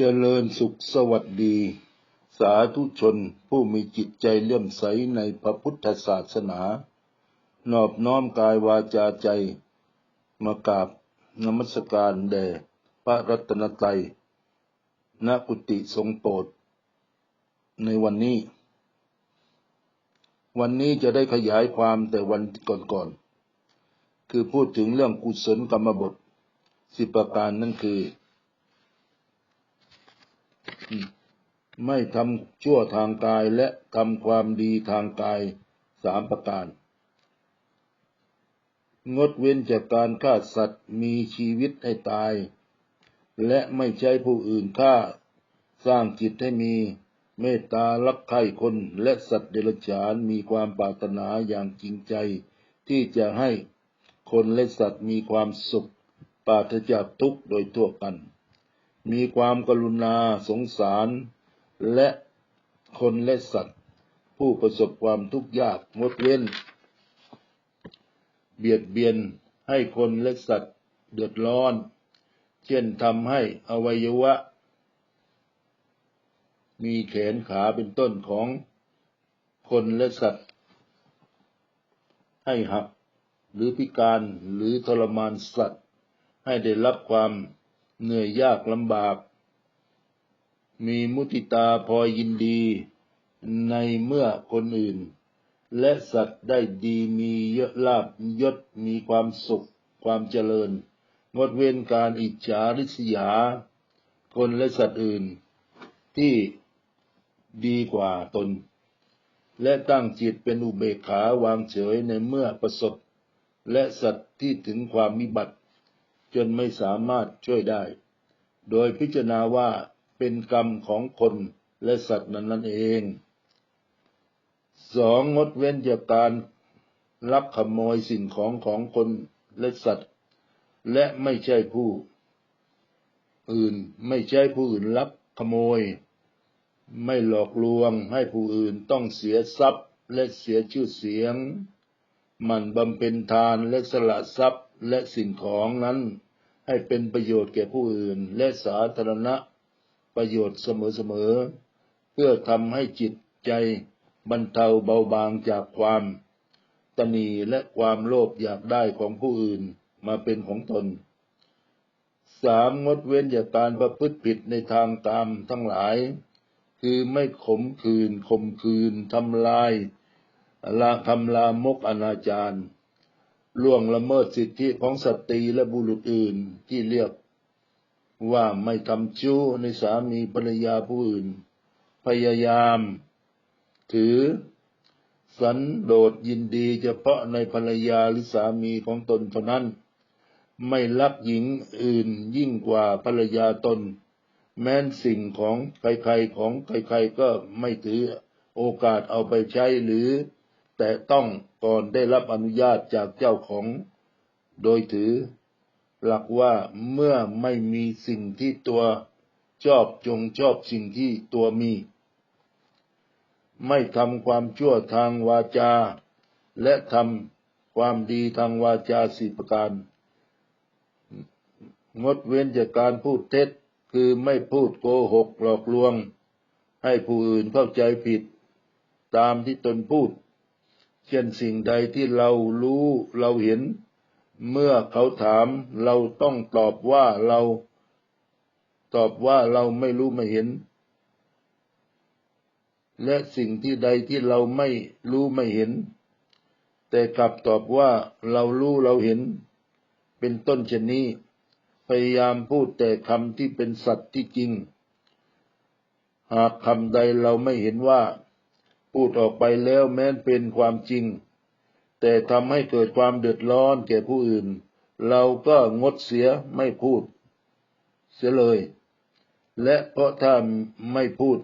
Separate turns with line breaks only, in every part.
เจริญสุขสวัสดี สาธุชนผู้มีจิตใจเลื่อมใสในพระพุทธศาสนา นอบน้อมกายวาจาใจ มากราบนมัสการแด่พระรัตนตรัยณกุฏิทรงโปรดในวันนี้ วันนี้จะได้ขยายความแต่วันก่อนๆคือพูดถึงเรื่องกุศลกรรมบทสิบประการนั่นคือ ไม่ทำชั่วทางกายและทำความดีทางกายสามประการ งดเว้นจากการฆ่าสัตว์มีชีวิตให้ตาย และไม่ใช้ผู้อื่นฆ่า สร้างจิตให้มีเมตตารักใคร่คนและสัตว์เดรัจฉานมีความปรารถนาอย่างจริงใจ ที่จะให้คนและสัตว์มีความสุขปราศจากทุกข์โดยทั่วกัน มีความกรุณาสงสาร และคนและสัตว์ ผู้ประสบความทุกข์ยากงดเว้น เบียดเบียนให้คนและสัตว์เดือดร้อน เช่นทำให้อวัยวะ มีแขนขาเป็นต้นของคนและสัตว์ ให้หักหรือพิการหรือทรมานสัตว์ ให้ได้รับความ เหนื่อยยากลำบาก มีมุติตาพอยินดี ในเมื่อคนอื่น และสัตว์ได้ดีมีเยอะลาบยศมีความสุขความเจริญ งดเว้นการอิจฉาริษยา คนและสัตว์อื่น ที่ดีกว่าตน และตั้งจิตเป็นอุเบกขาวางเฉยในเมื่อประสบ และสัตว์ที่ถึงความมิบัติ จนไม่สามารถช่วยได้ โดยพิจารณาว่าเป็นกรรมของคนและสัตว์นั้นนั่นเองสองงดเว้นจากการลักขโมยสิ่งของของคนและสัตว์ และไม่ใช่ผู้อื่นไม่ใช่ผู้อื่นลักขโมย ไม่หลอกลวงให้ผู้อื่นต้องเสียทรัพย์และเสียชื่อเสียง มันบำเพ็ญทานและสละทรัพย์ และสิ่งของนั้นให้เป็นประโยชน์แก่ผู้อื่น และสาธารณะประโยชน์เสมอๆ เพื่อทำให้จิตใจบรรเทาเบาบางจากความตนีและความโลภอยากได้ของผู้อื่นมาเป็นของตนสามงดเว้นจากการประพฤติผิดในทางตามทั้งหลาย คือไม่ขมคืนข่มคืนทำลายลาคำลามกอนาจาร ล่วงละเมิดสิทธิของสตรีและบุรุษอื่นที่เรียกว่าไม่ทำชู้ในสามีภรรยาผู้อื่น พยายาม ถือ สันโดษยินดีเฉพาะในภรรยาหรือสามีของตนเท่านั้น ไม่รักหญิงอื่นยิ่งกว่าภรรยาตน แม้นสิ่งของใครๆของใครๆก็ไม่ถือโอกาสเอาไปใช้หรือ แต่ต้องก่อนได้รับอนุญาตจากเจ้าของ โดยถือ หลักว่าเมื่อไม่มีสิ่งที่ตัวชอบจงชอบสิ่งที่ตัวมี ไม่ทำความชั่วทางวาจา และทำความดีทางวาจาสี่ประการ งดเว้นจากการพูดเท็จคือไม่พูดโกหกหลอกลวง ให้ผู้อื่นเข้าใจผิด ตามที่ตนพูด เช่นสิ่งใดที่เรารู้เราเห็น เมื่อเขาถามเราต้องตอบว่าเรา ตอบว่าเราไม่รู้ไม่เห็น และสิ่งที่ใดที่เราไม่รู้ไม่เห็น แต่กลับตอบว่าเรารู้เราเห็น เป็นต้นเช่นนี้ พยายามพูดแต่คำที่เป็นสัตว์ที่จริง หากคำใดเราไม่เห็นว่า พูดออกไปแล้วแม้นเป็นความจริง แต่ทำให้เกิดความเดือดร้อนแก่ผู้อื่น เราก็งดเสียไม่พูด เสียเลย และเพราะถ้าไม่พูด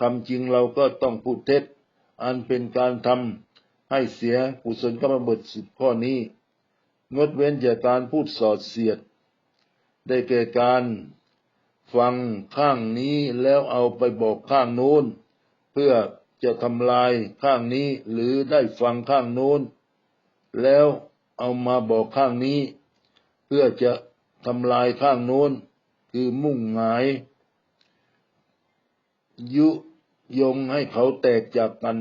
คำจริงเราก็ต้องพูดเท็จ อันเป็นการทำให้เสียกุศลกรรมบทสิบข้อนี้ งดเว้นจากการพูดสอดเสียด ได้แก่การฟังข้างนี้แล้วเอาไปบอกข้างโน้น เพื่อ จะทำลายข้างนี้หรือได้ฟังข้างโน้น แล้วเอามาบอกข้างนี้ เพื่อจะทำลายข้างโน้น คือมุ่งหมาย ยุยงให้เขาแตกจากกัน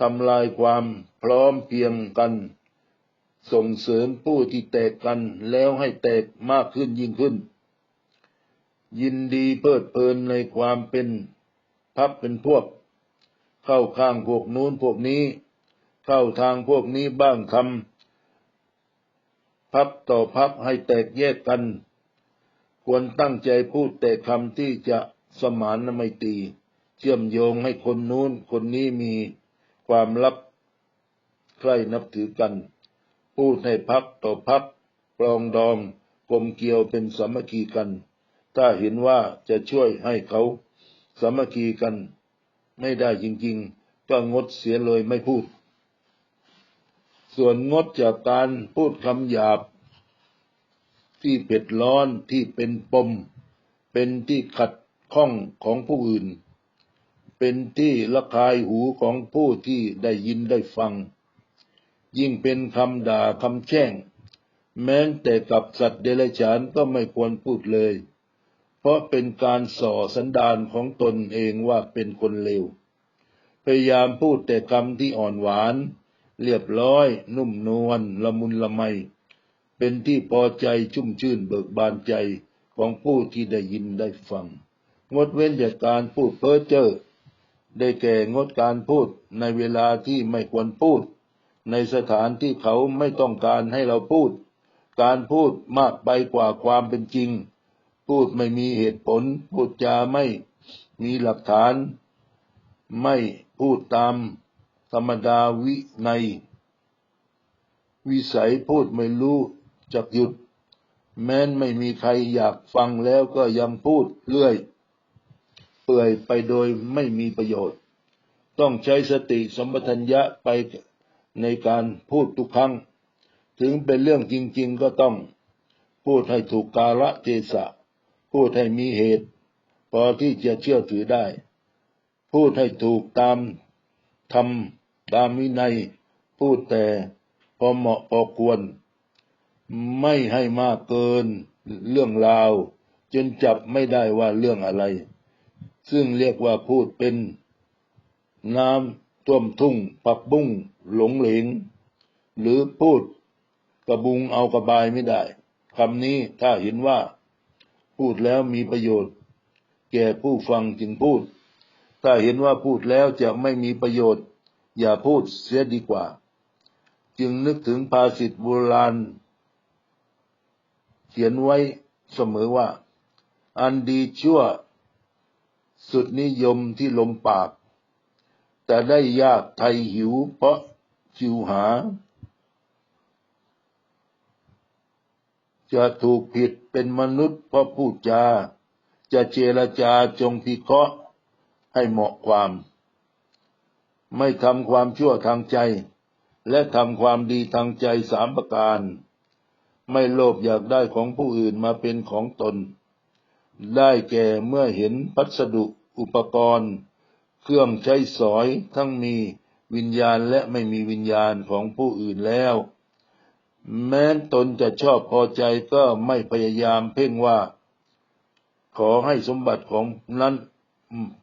ทำลายความพร้อมเพียงกัน ส่งเสริมผู้ที่แตกกันแล้วให้แตกมากขึ้นยิ่งขึ้น ยินดีเพลิดเพลินในความเป็น พักเป็นพวก เข้าข้างพวกนู้นพวกนี้ เข้าทางพวกนี้บ้างทำพักต่อพักให้แตกแยกกัน ควรตั้งใจพูดแต่คำที่จะสมานไมตรีเชื่อมโยงให้คนนู้นคนนี้มีความลับใครนับถือกัน พูดให้พักต่อพักปรองดองกลมเกลียวเป็นสามัคคีกัน ถ้าเห็นว่าจะช่วยให้เขา สามัคคีกันไม่ได้จริงๆ ก็งดเสียเลยไม่พูด ส่วนงดจากการพูดคำหยาบ ที่เผ็ดร้อนที่เป็นปม เป็นที่ขัดข้องของผู้อื่น เป็นที่ละคายหูของผู้ที่ได้ยินได้ฟัง ยิ่งเป็นคำด่าคำแช่ง แม้แต่กับสัตว์เดรัจฉานก็ไม่ควรพูดเลย เพราะเป็นการส่อสันดานของตนเองว่าเป็นคนเลว พยายามพูดแต่คำที่อ่อนหวาน เรียบร้อย นุ่มนวลละมุนละไม เป็นที่พอใจชุ่มชื่นเบิกบานใจของผู้ที่ได้ยินได้ฟัง งดเว้นจากการพูดเพ้อเจ้อได้แก่งดการพูดในเวลาที่ไม่ควรพูด ในสถานที่เขาไม่ต้องการให้เราพูด การพูดมากไปกว่าความเป็นจริง พูดไม่มีเหตุผล พูดจาไม่มีหลักฐาน ไม่พูดตามธรรมดาวิใน วิสัยพูดไม่รู้จักหยุด แม้นไม่มีใครอยากฟังแล้วก็ยังพูดเรื่อย เปื่อยไปโดยไม่มีประโยชน์ ต้องใช้สติสมปทัญญะไปในการพูดทุกครั้ง ถึงเป็นเรื่องจริง ๆก็ต้องพูดให้ถูกกาละเทศะ พูดให้มีเหตุ พอที่จะเชื่อถือได้ พูดให้ถูกตามทำตามวินัย พูดแต่พอเหมาะพอควร ไม่ให้มากเกินเรื่องราว จนจับไม่ได้ว่าเรื่องอะไร ซึ่งเรียกว่าพูดเป็นน้ำท่วมทุ่งปักบุ้งหลงเหลง หรือพูดกระบุงเอากระบายไม่ได้คำนี้ถ้าเห็นว่า พูดแล้วมีประโยชน์ แก่ผู้ฟังจึงพูด ถ้าเห็นว่าพูดแล้วจะไม่มีประโยชน์ อย่าพูดเสียดีกว่า จึงนึกถึงภาษิตโบราณ เขียนไว้เสมอว่า อันดีชั่ว สุดนิยมที่ลมปาก แต่ได้ยากไทยหิวเพราะจิวหา จะถูกผิดเป็นมนุษย์เพราะพูดจา จะเจรจาจงพิเคราะห์ให้เหมาะความ ไม่ทำความชั่วทางใจ และทำความดีทางใจสามประการ ไม่โลภอยากได้ของผู้อื่นมาเป็นของตน ได้แก่เมื่อเห็นพัสดุอุปกรณ์ เครื่องใช้สอยทั้งมีวิญญาณและไม่มีวิญญาณของผู้อื่นแล้ว แม้นตนจะชอบพอใจก็ไม่พยายามเพ่งว่า ขอให้สมบัติของนั้น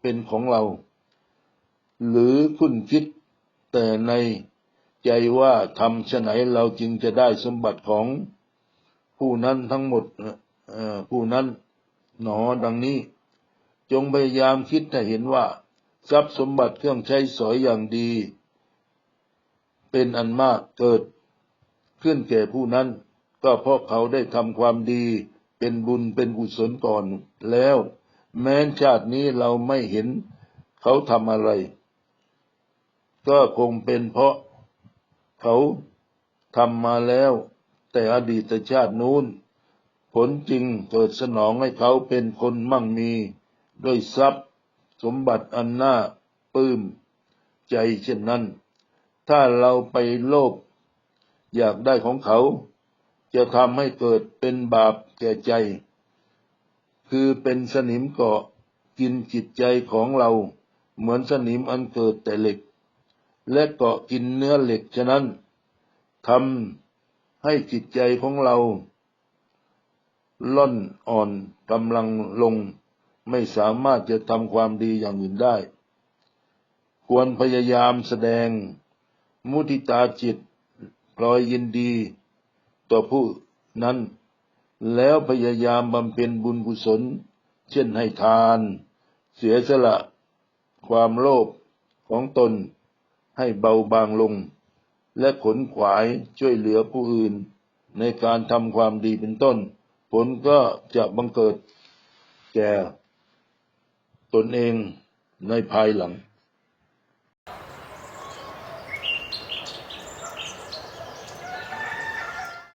เป็นของเรา หรือคุณคิดแต่ในใจว่าทำชะไหนเราจึงจะได้สมบัติของผู้นั้นทั้งหมดผู้นั้นหนอดังนี้ จงพยายามคิดให้เห็นว่า ทรัพย์สมบัติเครื่องใช้สอยอย่างดี เป็นอันมากเกิด ขึ้นแก่ผู้นั้น ก็เพราะเขาได้ทำความดี เป็นบุญเป็นกุศลก่อนแล้ว แม้นชาตินี้เราไม่เห็น เขาทำอะไร ก็คงเป็นเพราะ เขาทำมาแล้ว แต่อดีตชาตินู้น ผลจริงเกิดสนองให้เขาเป็นคนมั่งมี ด้วยทรัพย์ สมบัติอันน่าปลื้มใจเช่นนั้น ถ้าเราไปโลภ อยากได้ของเขา จะทำให้เกิดเป็นบาปแก่ใจ คือเป็นสนิมเกาะกินจิตใจของเราเหมือนสนิมอันเกิดแต่เหล็ก และเกาะกินเนื้อเหล็กฉะนั้นทำให้จิตใจของเรา ล่อนอ่อนกำลังลง ไม่สามารถจะทำความดีอย่างอื่นได้ ควรพยายามแสดงมุทิตาจิต พลอยยินดีต่อผู้นั้น แล้วพยายามบำเพ็ญบุญกุศล เช่นให้ทาน เสียสละ ความโลภของตนให้เบาบางลง และขนขวายช่วยเหลือผู้อื่น ในการทำความดีเป็นต้น ผลก็จะบังเกิดแก่ตนเองในภายหลัง